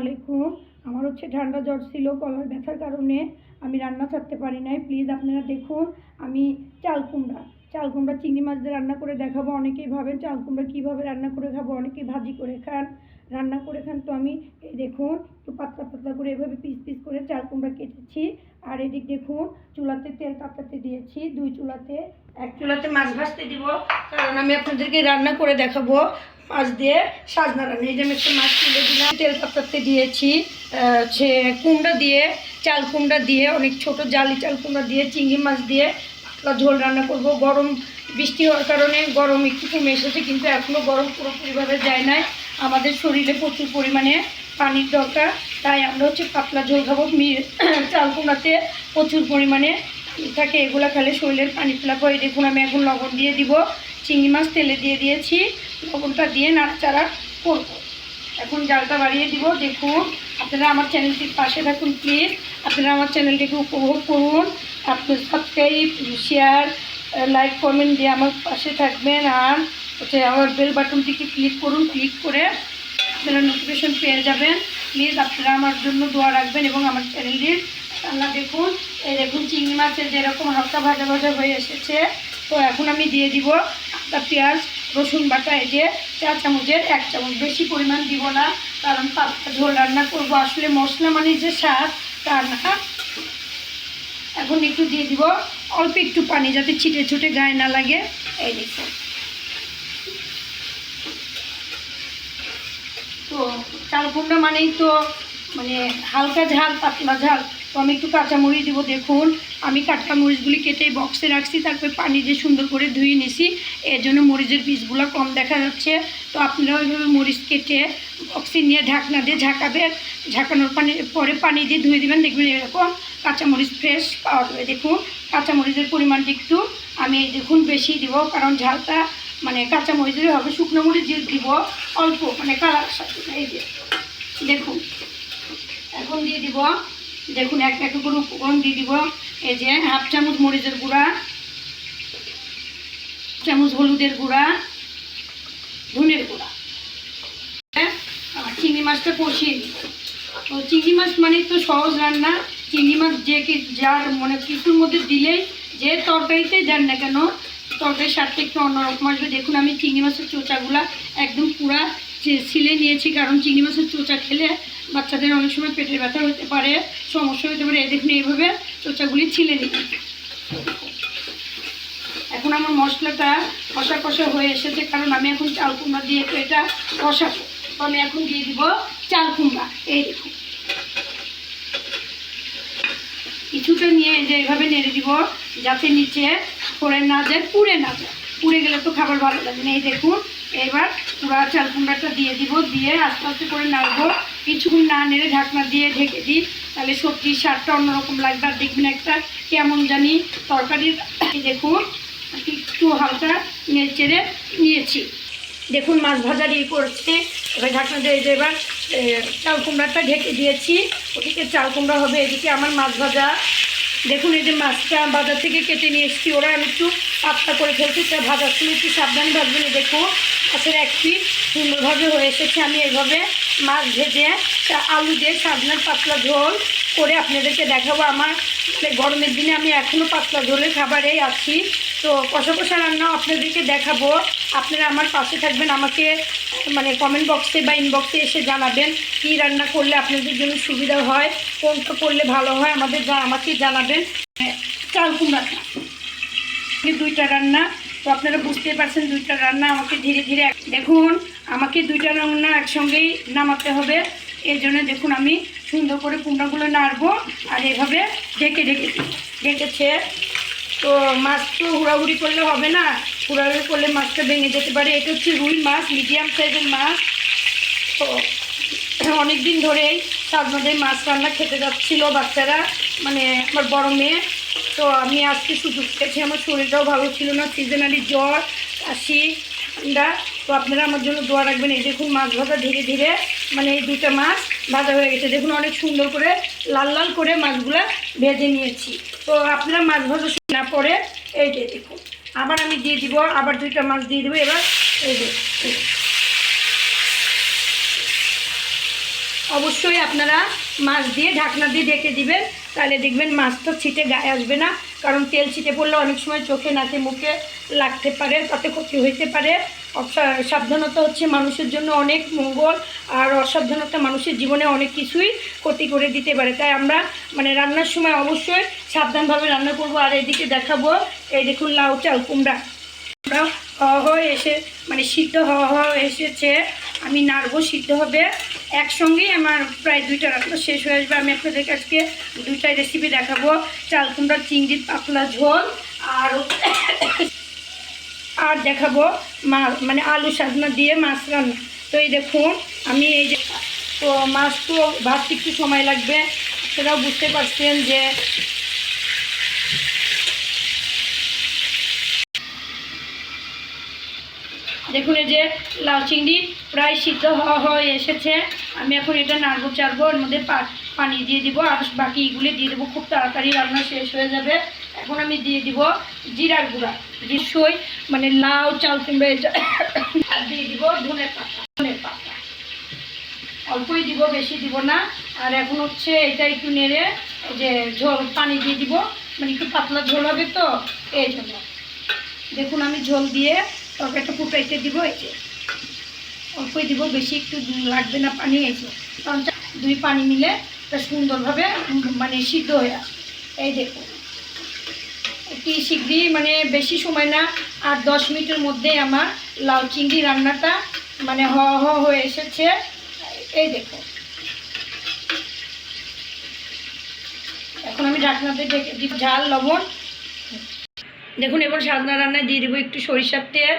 আলাইকুম। আমার হচ্ছে ঠান্ডা জ্বর ছিল, গলার ব্যথার কারণে আমি রান্না ছাড়তে পারি নাই। প্লিজ আপনারা দেখুন, আমি চাল কুমড়া চাল কুমড়া চিংড়ি মাছ দিয়ে রান্না করে দেখাবো। অনেকেই ভাবেন চাল কুমড়া কীভাবে রান্না করে খাব, অনেকেই ভাজি করে খান। রান্না করে খান। তো আমি এই দেখুন, একটু পাতলা পাতলা করে এভাবে পিস পিস করে চাল কুমড়া কেটেছি। আর এদিক দেখুন, চুলাতে তেল তাতাতে দিয়েছি, দুই চুলাতে। এক চুলাতে মাছ ভাজতে দিব, কারণ আমি আপনাদেরকে রান্না করে দেখাবো মাছ দিয়ে সাজনা রান্না। এই যে আমি একটু মাছ তুলে দিলাম, তেল পাতাতে দিয়েছি হচ্ছে কুমড়া দিয়ে, চাল কুমড়া দিয়ে, অনেক ছোট জালি চাল কুমড়া দিয়ে, চিংড়ি মাছ দিয়ে পাতলা ঝোল রান্না করব। গরম বৃষ্টি হওয়ার কারণে গরম একটু কমে এসেছে, কিন্তু এখনও গরম পুরোপুরিভাবে যায় নাই। আমাদের শরীরে প্রচুর পরিমাণে পানির দরকার, তাই আমরা হচ্ছে পাতলা ঝোল খাব চাল কুমড়াতে প্রচুর পরিমাণে থাকে, এগুলো খেলে শরীরের পানি ফেলাপ হয় দেখুন আমি এখন লবণ দিয়ে দিব, চিংড়ি মাছ তেলে দিয়ে দিয়েছি, লবণটা দিয়ে নাড়াচাড়া করব। এখন জালটা বাড়িয়ে দিব, দেখুন আপনারা আমার চ্যানেলটির পাশে থাকুন প্লিজ আপনারা আমার চ্যানেলটিকে উপভোগ করুন আপনি সাবস্ক্রাইব শেয়ার লাইক কমেন্ট দিয়ে আমার পাশে থাকবেন, আর হচ্ছে আমার বেল বাটনটিকে ক্লিক করুন ক্লিক করে আপনারা নোটিফিকেশন পেয়ে যাবেন। প্লিজ আপনারা আমার জন্য দোয়া রাখবেন এবং আমার চ্যানেলটির রান্না দেখুন। এই দেখুন, চিংড়ি মাছের যেরকম হালকা ভাজা ভাজা হয়ে এসেছে। তো এখন আমি দিয়ে দিব আদা, পেঁয়াজ, রসুন বাটা, এই যে চা চামচের এক চামচ। বেশি পরিমাণ দিব না, কারণ পাতলা ঝোল রান্না করব। আসলে মশলা মানে যে স্বাদ, তা না। এখন একটু দিয়ে দিব, অল্প একটু পানি যাতে ছিটে ছুটে গায়ে না লাগে। এই দেখুন। তো চাল কুমড়া মানেই তো মানে হালকা ঝাল, পাতলা ঝাল। তো আমি একটু কাঁচামরিচ দেবো, দেখুন। আমি কাঁচা মরিচগুলি কেটে বক্সে রাখছি, তারপরে পানি দিয়ে সুন্দর করে ধুয়ে নিছি। এর জন্য মরিচের পিসগুলো কম দেখা যাচ্ছে। তো আপনারা ওইভাবে মরিচ কেটে বক্সে নিয়ে ঢাকনা দিয়ে ঝাঁকাবেন। ঝাঁকানোর পানি, পরে পানি দিয়ে ধুয়ে দেবেন। দেখবেন এরকম কাঁচামরিচ ফ্রেশ পাওয়া যাবে। দেখুন কাঁচামরিচের পরিমাণটা একটু আমি, দেখুন বেশি দিব, কারণ ঝালটা মানে কাঁচা কাঁচামরিচের হবে, শুকনো মরিচ দিয়ে দিব, অল্প মানে কালার এই যে, দেখুন। এখন দিয়ে দিব, দেখুন, এক এক করে উপকরণ দিয়ে দিব, এই যে হাফ চামচ মরিচের গুঁড়া চামচ হলুদের গুঁড়া, ধনের গুঁড়া। চিংড়ি মাছটা কষিয়ে দিব তো চিংড়ি মাছ মানে তো সহজ রান্না, চিংড়ি মাছ যে যার মানে কিছুর মধ্যে দিলেই যে তরকারিতে যান না কেন তরকারির স্বাদটা একটু অন্যরকম আসবে। দেখুন, আমি চিংড়ি মাছের চোচাগুলা একদম পুরা ছিলে নিয়েছি, কারণ চিংড়ি মাছের চোচা খেলে বাচ্চাদের অনেক সময় পেটের ব্যথা হতে পারে, সমস্যা হতে পারে। দেখুন, এইভাবে চোচাগুলি ছিলে নিই এখন আমার মশলাটা কষা কষা হয়ে এসেছে, কারণ আমি এখন চাল কুমড়া দিয়ে তো এটা কষাবো। তো আমি এখন দিয়ে দিব চাল কুমড়া। এই দেখুন। কিছুটা নিয়ে যে এইভাবে নেড়ে দিব, যাতে নিচে পড়ে না যায়, পুড়ে না যায়। পুড়ে গেলে তো খাবার ভালো লাগে না। এই দেখুন, এবার পুরা চাল কুমড়াটা দিয়ে দিব, দিয়ে আস্তে আস্তে করে নাড়বো। কিছুক্ষণ না নেড়ে ঢাকনা দিয়ে ঢেকে দিই তাহলে সবজির স্বাদটা অন্যরকম লাগবে আর দেখবেন একটা কেমন জানি তরকারির। দেখুন একটু হালকা নেড়ে চেড়ে নিয়েছি। দেখুন, মাছ ভাজা দিয়ে করছে। এবার ঢাকনা দিয়ে এবার চাল কুমড়াটা ঢেকে দিয়েছি। ওদিকে চাল কুমড়া হবে, এদিকে আমার মাছ ভাজা। দেখুন এই যে মাছটা বাজার থেকে কেটে নিয়ে এসেছি ওরা, আমি একটু পাতলা করে ফেলছি, তা ভাজার সময় একটু সাবধানে ভাজবেন দেখো মাছের এক পিস সুন্দরভাবে হয়ে এসেছে, আমি এইভাবে মাছ ভেজে আলু দিয়ে সাবধান পাতলা ঝোল করে আপনাদেরকে দেখাবো। আমার মানে গরমের দিনে আমি এখনও পাতলা ঝোলের খাবারেই আছি। তো কষা কষা রান্না আপনাদেরকে দেখাবো। আপনারা আমার পাশে থাকবেন আমাকে মানে কমেন্ট বক্সে বা ইনবক্সে এসে জানাবেন কী রান্না করলে আপনাদের জন্য সুবিধা হয় কোনটা করলে ভালো হয় আমাদের আমাকে জানাবেন। হ্যাঁ, চাল কুমড়াটা দুইটা রান্না তো আপনারা বুঝতে পারছেন দুইটা রান্না আমাকে ধীরে ধীরে দেখুন আমাকে দুইটা রান্না একসঙ্গেই নামাতে হবে। এই জন্য দেখুন আমি সুন্দর করে কুমড়াগুলো নাড়বো আর এভাবে ঢেকে ঢেকে। ঢেকেছে। তো মাছ তো হুড়াহুড়ি করলে হবে না। হুড়াহুড়ি করলে মাছটা ভেঙে যেতে পারে। এটা হচ্ছে রুই মাছ, মিডিয়াম সাইজের মাছ। তো অনেক দিন ধরেই মধ্যে মাছ রান্না খেতে যাচ্ছিল বাচ্চারা মানে আমার বড় মেয়ে। তো আমি আজকে সুযোগ পেয়েছি। আমার শরীরটাও ভালো ছিল না। সিজনালি জ্বর, কাশি, ঠান্ডা। তো আপনারা আমার জন্য দোয়া রাখবেন। এই দেখুন মাছ ভাজা ধীরে ধীরে মানে এই দুটো মাছ ভাজা হয়ে গেছে। দেখুন অনেক সুন্দর করে লাল লাল করে মাছগুলো ভেজে নিয়েছি। তো আপনারা মাছ ভাজা না পরে এই যে দেখুন, আবার আমি দিয়ে দিব, আবার দুইটা মাছ দিয়ে দেবো, এবার এই যে অবশ্যই আপনারা মাছ দিয়ে ঢাকনা দিয়ে ঢেকে দিবেন, তাহলে দেখবেন মাছটা ছিটে গায়ে আসবে না। কারণ তেল ছিটে পড়লে অনেক সময় চোখে, নাকে, মুখে লাগতে পারে, তাতে ক্ষতি হইতে পারে। সাবধানতা হচ্ছে মানুষের জন্য অনেক মঙ্গল, আর অসাবধানতা মানুষের জীবনে অনেক কিছুই ক্ষতি করে দিতে পারে। তাই আমরা মানে রান্নার সময় অবশ্যই সাবধানভাবে রান্না করব। আর এদিকে দেখাবো, এই দেখুন লাউ চাল কুমড়া আমরা হওয়া হয়ে এসে মানে সিদ্ধ হওয়া হওয়া এসেছে। আমি নাড়বো, সিদ্ধ হবে। একসঙ্গেই আমার প্রায় দুইটা রান্না শেষ হয়ে আসবে। আমি আপনাদের আজকে দুইটা রেসিপি দেখাবো। চাল কুমড়া চিংড়ির পাতলা ঝোল, আর আর দেখাবো মা মানে আলু সাজনা দিয়ে মাছ রান্না। তো এই দেখুন, আমি এই যে, তো মাছ তো ভাজতে একটু সময় লাগবে সেটাও বুঝতে পারছেন যে দেখুন এই যে লাউ চিংড়ি প্রায় সিদ্ধ হওয়া হয়ে এসেছে। আমি এখন এটা নাড়বো, চাড়বো, এর মধ্যে পানি দিয়ে দিব, আর বাকি এগুলি দিয়ে দেবো। খুব তাড়াতাড়ি রান্না শেষ হয়ে যাবে। এখন আমি দিয়ে দিব জিরার গুঁড়া। নিশ্চয়ই মানে লাউ, চাল, কুমড়ে আর দিয়ে দিব ধনে পাতা। ধনে পাতা। অল্পই দিব, বেশি দিব না। আর এখন হচ্ছে এটা একটু নেড়ে যে ঝোল, পানি দিয়ে দিব। মানে একটু পাতলা ঝোল হবে তো, এই জন্য। দেখুন আমি ঝোল দিয়ে তরকারিটা ফুটাইতে দিব, এই যে। অল্পই দিব, বেশি একটু লাগবে না পানি, এই যে। কারণ দুই পানি মিলে সুন্দরভাবে মানে সিদ্ধ হয়ে আসবে। এই দেখুন। কি শীঘ্রই মানে বেশি সময় না, আর দশ মিনিটের মধ্যে আমার লাউ চিংড়ি রান্নাটা মানে হ হ হয়ে এসেছে। এই দেখো। এখন আমি ঢাকনাতে ঝাল, লবণ। দেখুন, এবার সাজনা রান্নায় দিয়ে দেবো একটু সরিষার তেল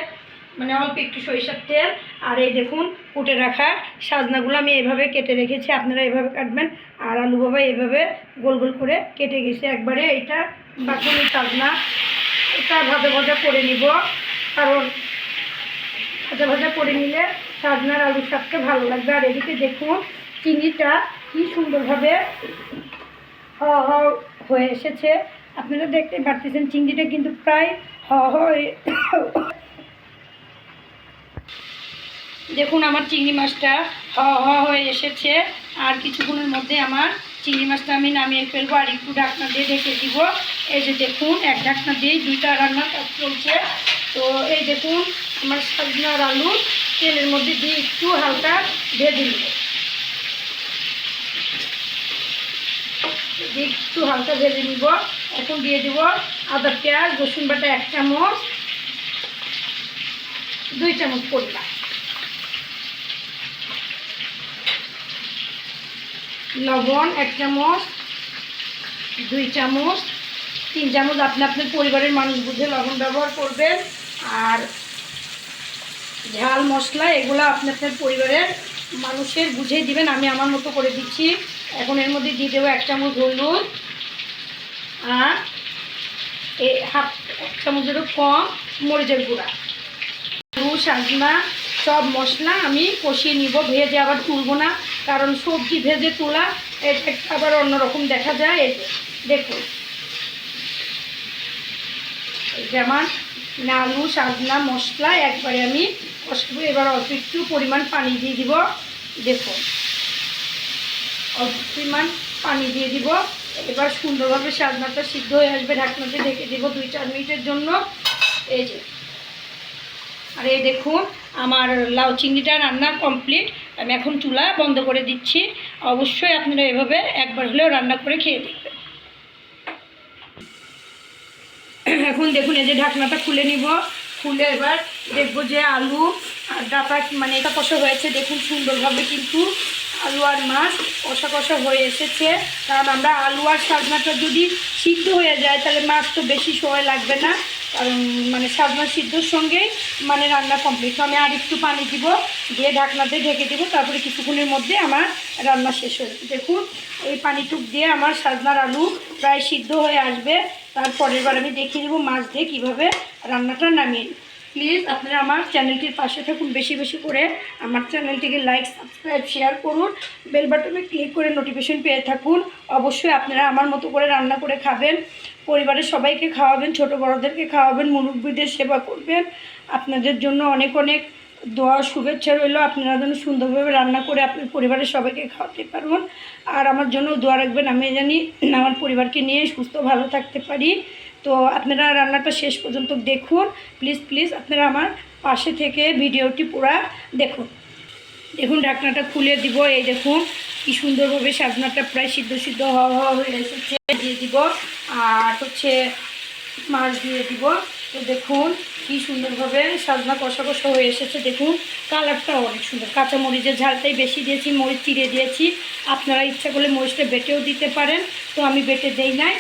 মানে অল্প একটু সরিষার তেল। আর এই দেখুন, কুটে রাখা সাজনাগুলো আমি এভাবে কেটে রেখেছি। আপনারা এভাবে কাটবেন, আর আলু বাবা এইভাবে গোল গোল করে কেটে গেছে। একবারে এটা বাকুনি সাজনা এটা ভাজা ভাজা করে নিব। কারণ ভাজা ভাজা করে নিলে সাজনার আলু স্বাদটা ভালো লাগবে। আর এদিকে দেখুন চিংড়িটা কি সুন্দরভাবে হ হয়ে এসেছে। আপনারা দেখতে পারতেছেন চিংড়িটা কিন্তু প্রায় হ হয়ে- দেখুন আমার চিংড়ি মাছটা হ হ হয়ে এসেছে। আর কিছুক্ষণের মধ্যে আমার চিংড়ি মাছটা আমি নামিয়ে ফেলব আর একটু ঢাকনা দিয়ে ঢেকে দিব। এই যে দেখুন, এক ঢাকনা দিয়েই দুইটা রান্নার কাজ চলছে। তো এই দেখুন, আমার সজনার আলু তেলের মধ্যে দিয়ে একটু হালকা ভেজে নিব। দিয়ে একটু হালকা ভেজে নিব। এখন দিয়ে দিব আদা পেঁয়াজ, রসুন বাটা এক চামচ, দুই চামচ করলাম লবণ, এক চামচ, দুই চামচ, তিন চামচ। আপনি আপনার পরিবারের মানুষ বুঝে লবণ ব্যবহার করবেন। আর ঝাল, মশলা, এগুলো আপনি আপনার পরিবারের মানুষের বুঝেই দিবেন। আমি আমার মতো করে দিচ্ছি। এখন এর মধ্যে দিয়ে দেবো এক চামচ হলুদ। আর এই হাফ, এক চামচেরও কম মরিচের গুঁড়া। আলু সাজনা সব মশলা আমি কষিয়ে নিব। ভেজে আবার তুলবো না। কারণ সবজি ভেজে তোলা, এটা একটা আবার অন্যরকম দেখা যায়। এই যে, দেখুন। যেমন মানে আলু সাজনা, মশলা, একবারে আমি কষাবো। এবার অল্প একটু পরিমাণ পানি দিয়ে দিব। দেখুন। অল্প পরিমাণ পানি দিয়ে দিব। এবার সুন্দরভাবে সাজনাটা সিদ্ধ হয়ে আসবে। ঢাকনাতে ঢেকে দিব দুই চার মিনিটের জন্য। এই যে। আর এই দেখুন, আমার লাউ চিংড়িটা রান্না কমপ্লিট। আমি এখন চুলা বন্ধ করে দিচ্ছি। অবশ্যই আপনারা এভাবে একবার হলেও রান্না করে খেয়ে দেখবেন। এখন দেখুন, এই যে ঢাকনাটা খুলে নিব। খুলে এবার দেখব যে আলু আর ডাটা মানে এটা কষা হয়েছে। দেখুন, সুন্দরভাবে কিন্তু আলু আর মাছ কষা কষা হয়ে এসেছে। কারণ আমরা আলু আর সাজনাটা যদি সিদ্ধ হয়ে যায়, তাহলে মাছ তো বেশি সময় লাগবে না। কারণ মানে সাজনা সিদ্ধর সঙ্গেই মানে রান্না কমপ্লিট আমি আর একটু পানি দিব, দিয়ে ঢাকনাতে ঢেকে দেবো, তারপরে কিছুক্ষণের মধ্যে আমার রান্না শেষ হয়ে। দেখুন, এই পানিটুক দিয়ে আমার সাজনার আলু প্রায় সিদ্ধ হয়ে আসবে। তারপরের বার আমি দেখিয়ে দেবো মাছ দিয়ে কীভাবে রান্নাটা নামিয়ে। প্লিজ আপনারা আমার চ্যানেলটির পাশে থাকুন বেশি বেশি করে। আমার চ্যানেলটিকে লাইক সাবস্ক্রাইব শেয়ার করুন। বেল বাটনে ক্লিক করে নোটিফিকেশন পেয়ে থাকুন। অবশ্যই আপনারা আমার মতো করে রান্না করে খাবেন। পরিবারের সবাইকে খাওয়াবেন, ছোট বড়দেরকে খাওয়াবেন, মুরব্বীদের সেবা করবেন। আপনাদের জন্য অনেক অনেক দোয়া, শুভেচ্ছা রইল। আপনারা যেন সুন্দরভাবে রান্না করে আপনার পরিবারের সবাইকে খাওয়াতে পারবেন আর আমার জন্য দোয়া রাখবেন, আমি জানি আমার পরিবারকে নিয়ে সুস্থ, ভালো থাকতে পারি। তো আপনারা রান্নাটা শেষ পর্যন্ত দেখুন। প্লিজ প্লিজ আপনারা আমার পাশে থেকে ভিডিওটি পুরা দেখুন। দেখুন, ঢাকনাটা খুলে দিব। এই দেখুন কি সুন্দরভাবে সাজনাটা প্রায় সিদ্ধ সিদ্ধ হওয়া হওয়া হয়ে এসেছে। দিয়ে দিব, আর হচ্ছে মাছ দিয়ে দিব। তো দেখুন কি সুন্দরভাবে সাজনা কষা কষা হয়ে এসেছে, দেখুন। কালারটাও অনেক সুন্দর। কাঁচা মরিচের ঝালটাই বেশি দিয়েছি, মরিচ চিড়ে দিয়েছি। আপনারা ইচ্ছা করলে মরিচটা বেটেও দিতে পারেন। তো আমি বেটে দেই নাই।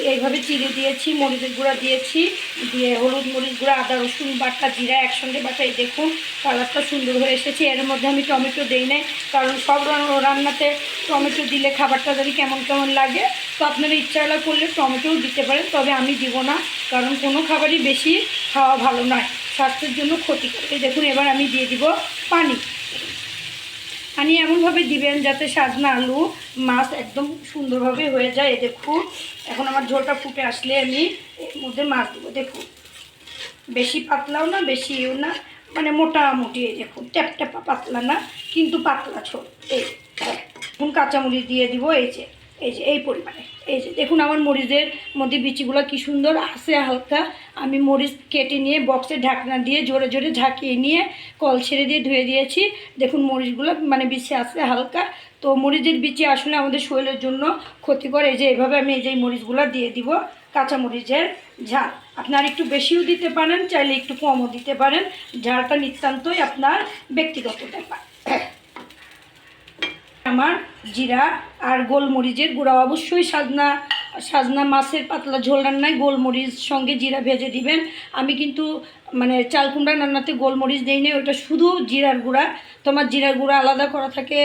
এইভাবে চিড়ে দিয়েছি, মরিচের গুঁড়া দিয়েছি, দিয়ে হলুদ মরিচ গুঁড়া, আদা, রসুন বাটা, জিরা একসঙ্গে বাটা, এই দেখুন কালারটা সুন্দর হয়ে এসেছে। এর মধ্যে আমি টমেটো দেই নাই, কারণ সব রান- রান্নাতে টমেটো দিলে খাবারটা যদি কেমন কেমন লাগে। তো আপনারা ইচ্ছা হলে করলে টমেটোও দিতে পারেন, তবে আমি দিব না, কারণ কোনো খাবারই বেশি খাওয়া ভালো নয়। স্বাস্থ্যের জন্য ক্ষতিকর। দেখুন, এবার আমি দিয়ে দিব পানি। পানি এমনভাবে দিবেন যাতে সাজনা আলু মাছ একদম সুন্দরভাবে হয়ে যায় এ দেখুন এখন আমার ঝোলটা ফুটে আসলে আমি এর মধ্যে মাছ দেবো দেখুন বেশি পাতলাও না, বেশি ইও না মানে মোটামুটি দেখুন ট্যাপ ট্যাপা পাতলা না, কিন্তু পাতলা ছোট এই এখন কাঁচামরিচ দিয়ে দিব, এই যে। এই যে, এই পরিমাণে। এই যে, দেখুন আমার মরিচের মধ্যে বিচিগুলো কি সুন্দর আছে হালকা। আমি মরিচ কেটে নিয়ে বক্সে ঢাকনা দিয়ে জোরে জোরে ঝাঁকিয়ে নিয়ে কল ছেড়ে দিয়ে ধুয়ে দিয়েছি। দেখুন মরিচগুলো মানে বিচি আছে হালকা। তো মরিচের বিচি আসলে আমাদের শরীরের জন্য ক্ষতিকর। এই যে এইভাবে আমি এই যে মরিচগুলো দিয়ে দিব কাঁচা মরিচের ঝাল। আপনার একটু বেশিও দিতে পারেন, চাইলে একটু কমও দিতে পারেন। ঝালটা নিতান্তই আপনার ব্যক্তিগত ব্যাপার। আমার জিরা আর গোলমরিচের গুঁড়া। অবশ্যই সাজনা সাজনা মাছের পাতলা ঝোল রান্নায় গোলমরিচ সঙ্গে জিরা ভেজে দিবেন। আমি কিন্তু মানে চাল কুমড়া রান্নাতে গোলমরিচ দিই না ওটা শুধু জিরার গুঁড়া। তোমার জিরার গুঁড়া আলাদা করা থাকে,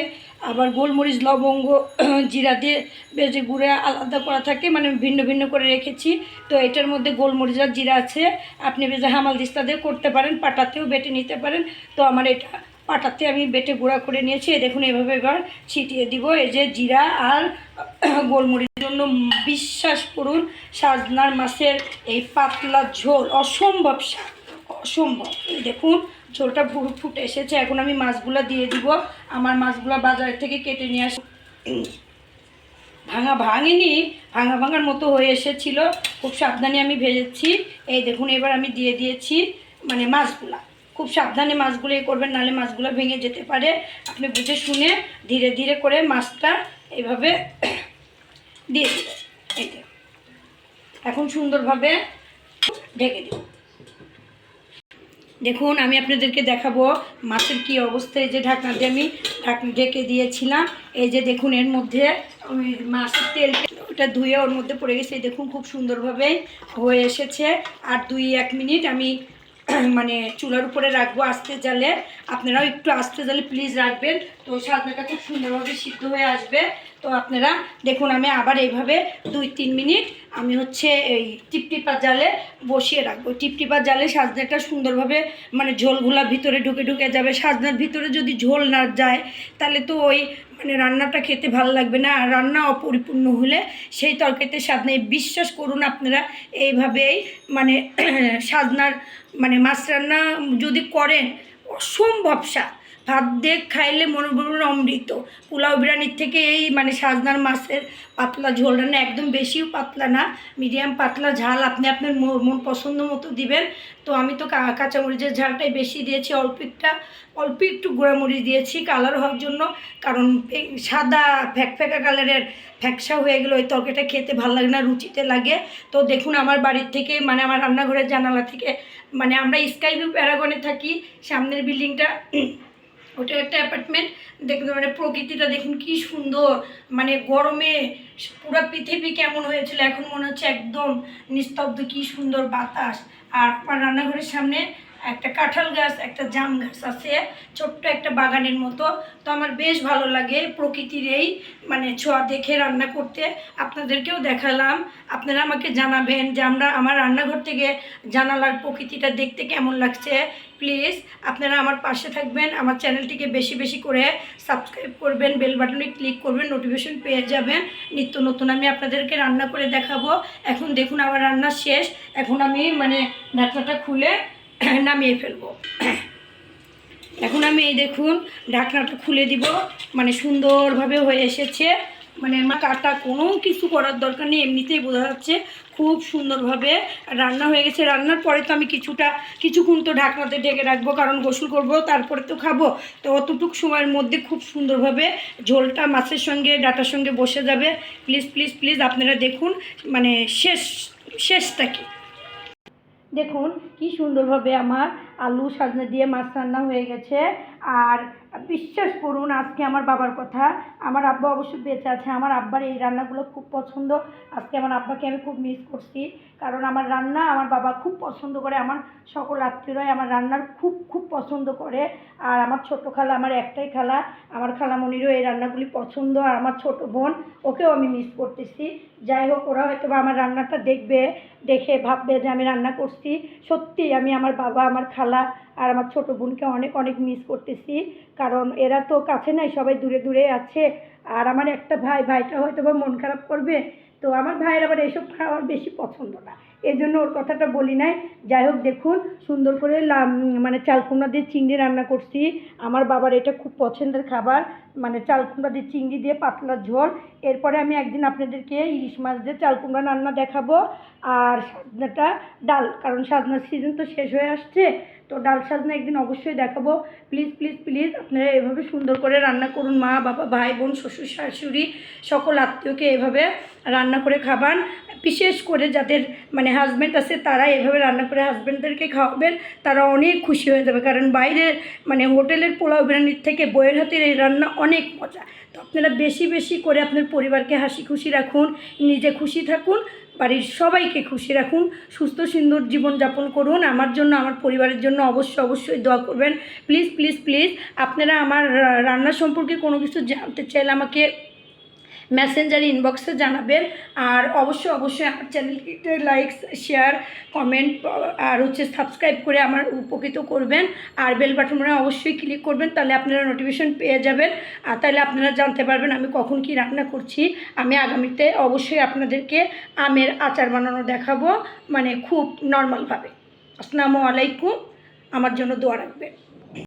আবার গোলমরিচ, লবঙ্গ, জিরা দিয়ে ভেজে গুঁড়া আলাদা করা থাকে মানে ভিন্ন ভিন্ন করে রেখেছি। তো এটার মধ্যে গোলমরিচ আর জিরা আছে। আপনি ভেজে হামাল দিস্তা দিয়ে করতে পারেন, পাটাতেও বেটে নিতে পারেন। তো আমার এটা পাটাতে আমি বেটে গুঁড়া করে নিয়েছি। দেখুন, এভাবে এবার ছিটিয়ে দিব। এই যে জিরা আর গোলমরিচের জন্য বিশ্বাস করুন, সাজনার মাছের এই পাতলা ঝোল অসম্ভব স্বাদ, অসম্ভব। এই দেখুন, ঝোলটা পুরো ফুটে এসেছে। এখন আমি মাছগুলো দিয়ে দিব। আমার মাছগুলো বাজার থেকে কেটে নিয়ে আস ভাঙা ভাঙেনি, ভাঙা ভাঙার মতো হয়ে এসেছিল। খুব সাবধানে আমি ভেজেছি। এই দেখুন, এবার আমি দিয়ে দিয়েছি মানে মাছগুলা। খুব সাবধানে মাছগুলো এ করবেন, নাহলে মাছগুলো ভেঙে যেতে পারে। আপনি বুঝে শুনে ধীরে ধীরে করে মাছটা এইভাবে দিয়ে দেবেন। এই এখন সুন্দরভাবে ঢেকে দেব দেখুন, আমি আপনাদেরকে দেখাবো মাছের কি অবস্থায় যে ঢাকনা দিয়ে আমি ঢাকনা ঢেকে দিয়েছিলাম। এই যে দেখুন, এর মধ্যে মাছের তেল ওটা ধুয়ে ওর মধ্যে পড়ে গেছে। দেখুন, খুব সুন্দরভাবে হয়ে এসেছে। আর দুই এক মিনিট আমি মানে চুলার উপরে রাখব আস্তে জালে। আপনারাও একটু আস্তে জালে প্লিজ রাখবেন। তো সাজনাটা খুব সুন্দরভাবে সিদ্ধ হয়ে আসবে। তো আপনারা দেখুন, আমি আবার এইভাবে দুই তিন মিনিট আমি হচ্ছে এই টিপটিপা জালে বসিয়ে রাখব। টিপটিপা জালে সাজনাটা সুন্দরভাবে মানে ঝোলগুলা ভিতরে ঢুকে ঢুকে যাবে। সাজনার ভিতরে যদি ঝোল না যায়, তাহলে তো ওই মানে রান্নাটা খেতে ভালো লাগবে না। আর রান্না অপরিপূর্ণ হলে সেই তরকারিতে নেই বিশ্বাস করুন আপনারা। এইভাবেই মানে সাজনার মানে মাছ রান্না যদি করেন, অসম্ভব স্বাদ। ভাত দিয়ে খাইলে মনে করুন অমৃত। পোলাও বিরিয়ানির থেকে এই মানে সাজনার মাছের পাতলা ঝোল রান্না একদম বেশিও পাতলা না, মিডিয়াম পাতলা ঝাল আপনি আপনার মন পছন্দ মতো দিবেন। তো আমি তো কাঁচামরিচের ঝালটাই বেশি দিয়েছি, অল্প একটা, অল্প একটু গোড়ামরিচ দিয়েছি কালার হওয়ার জন্য। কারণ সাদা ফ্যাকফ্যাকা কালারের ফ্যাকসা হয়ে গেলে ওই তরকারিটা খেতে ভালো লাগে না, রুচিতে লাগে। তো দেখুন আমার বাড়ির থেকে মানে আমার রান্নাঘরের জানালা থেকে মানে আমরা স্কাই ভিউ প্যারাগনে থাকি, সামনের বিল্ডিংটা ওটা একটা অ্যাপার্টমেন্ট দেখুন মানে প্রকৃতিটা দেখুন কি সুন্দর। মানে গরমে পুরো পৃথিবী কেমন হয়েছিল, এখন মনে হচ্ছে একদম নিস্তব্ধ, কি সুন্দর বাতাস। আর আমার রান্নাঘরের সামনে একটা কাঁঠাল গাছ, একটা জাম গাছ আছে, ছোট্ট একটা বাগানের মতো। তো আমার বেশ ভালো লাগে প্রকৃতির এই মানে ছোঁয়া দেখে রান্না করতে। আপনাদেরকেও দেখালাম। আপনারা আমাকে জানাবেন যে আমরা, আমার রান্নাঘর থেকে জানালার প্রকৃতিটা দেখতে কেমন লাগছে। প্লিজ, আপনারা আমার পাশে থাকবেন। আমার চ্যানেলটিকে বেশি বেশি করে সাবস্ক্রাইব করবেন, বেল বাটনে ক্লিক করবেন, নোটিফিকেশন পেয়ে যাবেন। নিত্য নতুন আমি আপনাদেরকে রান্না করে দেখাবো। এখন দেখুন, আমার রান্না শেষ। এখন আমি মানে ঢাকনাটা খুলে নামিয়ে ফেলব। এখন আমি এই দেখুন ঢাকনাটা খুলে দিব। মানে সুন্দরভাবে হয়ে এসেছে। মানে আমার কাটা কোনো কিছু করার দরকার নেই, এমনিতেই বোঝা যাচ্ছে খুব সুন্দরভাবে রান্না হয়ে গেছে। রান্নার পরে তো আমি কিছুটা, কিছুক্ষণ তো ঢাকনাতে ঢেকে রাখব, কারণ গোসল করব, তারপরে তো খাব। তো অতটুকু সময়ের মধ্যে খুব সুন্দরভাবে ঝোলটা মাছের সঙ্গে, ডাটার সঙ্গে বসে যাবে। প্লিজ প্লিজ প্লিজ, আপনারা দেখুন মানে শেষ, শেষটা কি? দেখুন, কি সুন্দরভাবে আমার আলু সাজনা দিয়ে মাছ রান্না হয়ে গেছে। আর বিশ্বাস করুন, আজকে আমার বাবার কথা। আমার আব্বা অবশ্য বেঁচে আছে। আমার আব্বার এই রান্নাগুলো খুব পছন্দ। আজকে আমার আব্বাকে আমি খুব মিস করছি। কারণ আমার রান্না আমার বাবা খুব পছন্দ করে, আমার সকল আত্মীয়রাই আমার রান্নার খুব খুব পছন্দ করে। আর আমার ছোট খালা আমার একটাই খালা, আমার খালামণিরও এই রান্নাগুলি পছন্দ। আর আমার ছোট বোন, ওকেও আমি মিস করতেছি। যাই হোক, ওরা হয়তো বা আমার রান্নাটা দেখবে, দেখে ভাববে যে আমি রান্না করছি। সত্যি আমি আমার বাবা, আমার খালা আর আমার ছোট বোনকে অনেক অনেক মিস করতেছি। কারণ এরা তো কাছে নাই, সবাই দূরে দূরে আছে। আর আমার একটা ভাই, ভাইটা হয়তো বা মন খারাপ করবে তো আমার ভাইয়ের আবার এসব খাওয়ার বেশি পছন্দ না। এই জন্য ওর কথাটা বলি নাই। যাই হোক, দেখুন, সুন্দর করে মানে চাল কুমড়া দিয়ে চিংড়ি রান্না করছি। আমার বাবার এটা খুব পছন্দের খাবার। মানে চাল কুমড়া দিয়ে চিংড়ি দিয়ে পাতলা ঝোল। এরপরে আমি একদিন আপনাদেরকে ইলিশ মাছ দিয়ে চাল কুমড়া রান্না দেখাবো। আর সাজনাটা ডাল, কারণ সাজনার সিজন তো শেষ হয়ে আসছে। তো ডাল সাজনা একদিন অবশ্যই দেখাবো। প্লিজ প্লিজ প্লিজ আপনারা এভাবে সুন্দর করে রান্না করুন মা, বাবা, ভাই, বোন, শ্বশুর, শাশুড়ি, সকল আত্মীয়কে এভাবে রান্না করে খাবান। বিশেষ করে যাদের মানে হাজব্যান্ড আছে, তারা এভাবে রান্না করে হাজব্যান্ডদেরকে খাওয়াবেন, তারা অনেক খুশি হয়ে যাবে। কারণ বাইরের মানে হোটেলের পোলাও বিরিয়ানির থেকে বইয়ের হাতের এই রান্না অনেক মজা। তো আপনারা বেশি বেশি করে আপনার পরিবারকে হাসি খুশি রাখুন, নিজে খুশি থাকুন, বাড়ির সবাইকে খুশি রাখুন, সুস্থ সুন্দর জীবনযাপন করুন। আমার জন্য, আমার পরিবারের জন্য অবশ্যই অবশ্যই দোয়া করবেন। প্লিজ প্লিজ প্লিজ আপনারা আমার রান্না সম্পর্কে কোনো কিছু জানতে চাইলে আমাকে মেসেঞ্জার ইনবক্সে জানাবেন। আর অবশ্যই অবশ্যই আমার চ্যানেলটিতে লাইক শেয়ার কমেন্ট আর হচ্ছে সাবস্ক্রাইব করে আমার উপকৃত করবেন। আর বেল বাটনে অবশ্যই ক্লিক করবেন, তাহলে আপনারা নোটিফিকেশন পেয়ে যাবেন। আর তাহলে আপনারা জানতে পারবেন আমি কখন কি রান্না করছি। আমি আগামীতে অবশ্যই আপনাদেরকে আমের আচার বানানো দেখাবো মানে খুব নর্মালভাবে আসসালামু আলাইকুম, আমার জন্য দোয়া রাখবেন।